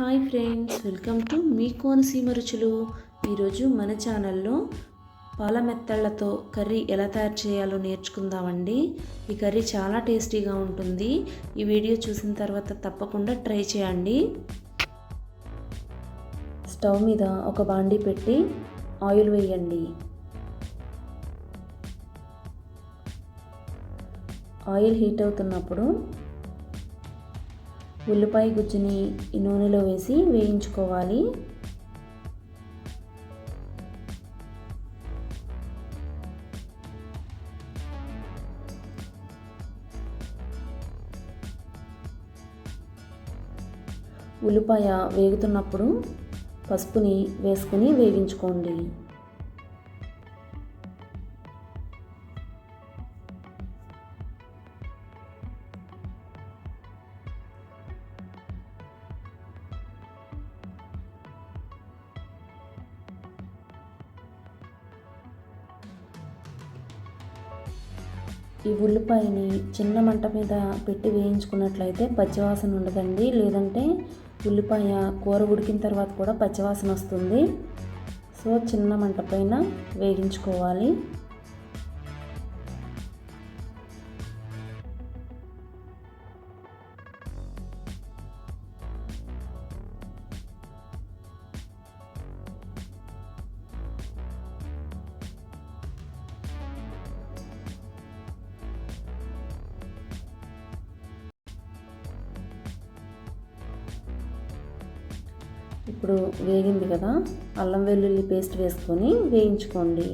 Hi friends welcome to మీ కోనసీమ రుచులు. ఈరోజు మన ఛానల్లో పాల మెత్తళ్ళతో కర్రీ ఎలా తయారు చేయాలో నేర్చుకుందామండి. ఈ కర్రీ చాలా టేస్టీగా ఉంటుంది. ఈ వీడియో చూసిన తర్వాత తప్పకుండా ట్రై చేయండి. స్టవ్ మీద ఒక బాండీ పెట్టి ఆయిల్ వేయండి. ఆయిల్ హీట్ అవుతున్నప్పుడు ఉల్లిపాయ గుజ్జుని ఈ నూనెలో వేసి వేయించుకోవాలి. ఉల్లిపాయ వేగుతున్నప్పుడు పసుపుని వేసుకుని వేగించుకోండి. ఈ ఉల్లిపాయని చిన్న మంట మీద పెట్టి వేయించుకున్నట్లయితే పచ్చివాసన ఉండదండి. లేదంటే ఉల్లిపాయ కూర ఉడికిన తర్వాత కూడా పచ్చివాసన వస్తుంది. సో చిన్న మంట పైన వేయించుకోవాలి ఇప్పుడు వేగింది కదా అల్లం వెల్లుల్లి పేస్ట్ వేసుకొని వేయించుకోండి.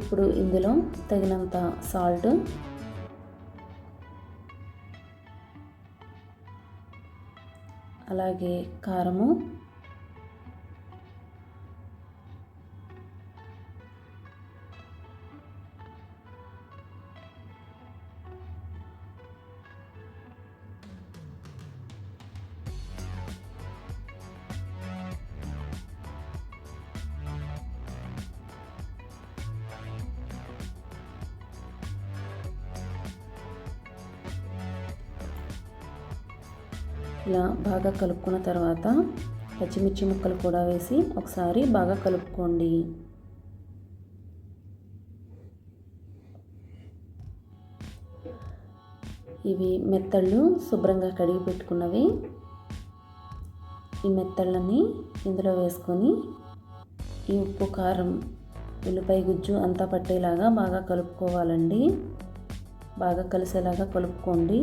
ఇప్పుడు ఇందులో తగినంత సాల్ట్ అలాగే కారము ఇలా బాగా కలుపుకున్న తర్వాత పచ్చిమిర్చి ముక్కలు కూడా వేసి ఒకసారి బాగా కలుపుకోండి. ఇవి మెత్తళ్ళు శుభ్రంగా కడిగి పెట్టుకున్నవి. ఈ మెత్తళ్ళని ఇందులో వేసుకొని ఈ ఉప్పు కారం ఉల్లిపాయ గుజ్జు అంతా పట్టేలాగా బాగా కలుపుకోవాలండి. బాగా కలిసేలాగా కలుపుకోండి.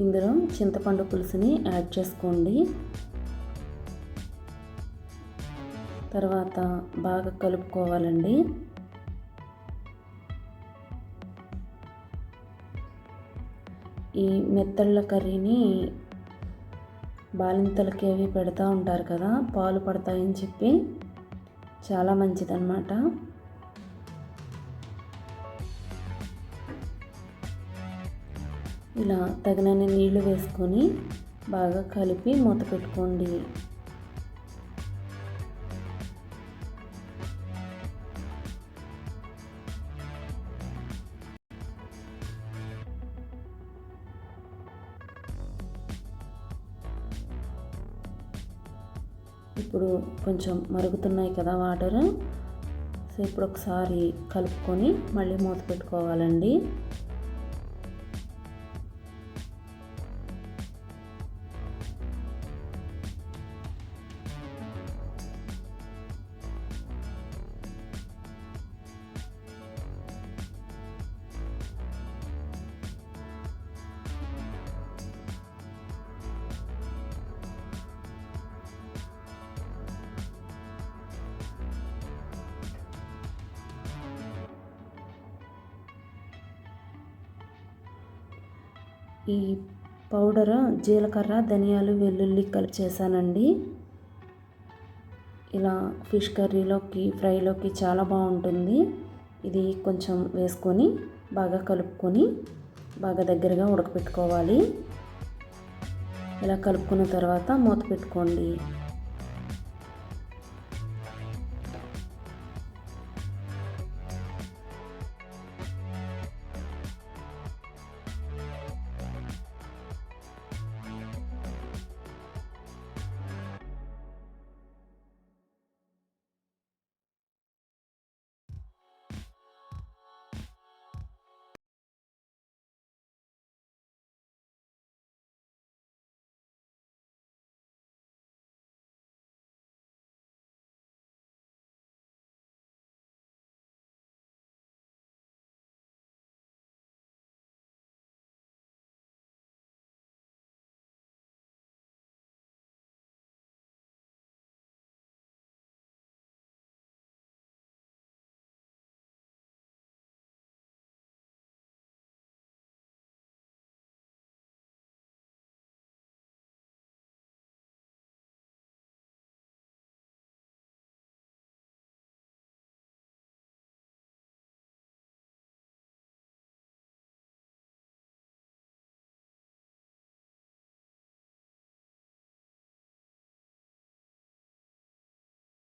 ఇందులో చింతపండు పులుసుని యాడ్ చేసుకోండి. తర్వాత బాగా కలుపుకోవాలండి. ఈ మెత్తళ్ళ కర్రీని బాలింతలకి అవి పెడతా ఉంటారు కదా పాలు పడతాయని చెప్పి చాలా మంచిదన్నమాట. ఇలా తగినన్ని నీళ్ళు వేసుకొని బాగా కలిపి మూత పెట్టుకోండి. ఇప్పుడు కొంచెం మరుగుతున్నాయి కదా వాటర్ సో ఇప్పుడు ఒకసారి కలుపుకొని మళ్ళీ మూత పెట్టుకోవాలండి. ఈ పౌడర్ జీలకర్ర ధనియాలు వెల్లుల్లి కలిపి చేశానండి. ఇలా ఫిష్ కర్రీలోకి ఫ్రైలోకి చాలా బాగుంటుంది. ఇది కొంచెం వేసుకొని బాగా కలుపుకొని బాగా దగ్గరగా ఉడకపెట్టుకోవాలి. ఇలా కలుపుకున్న తర్వాత మూత పెట్టుకోండి.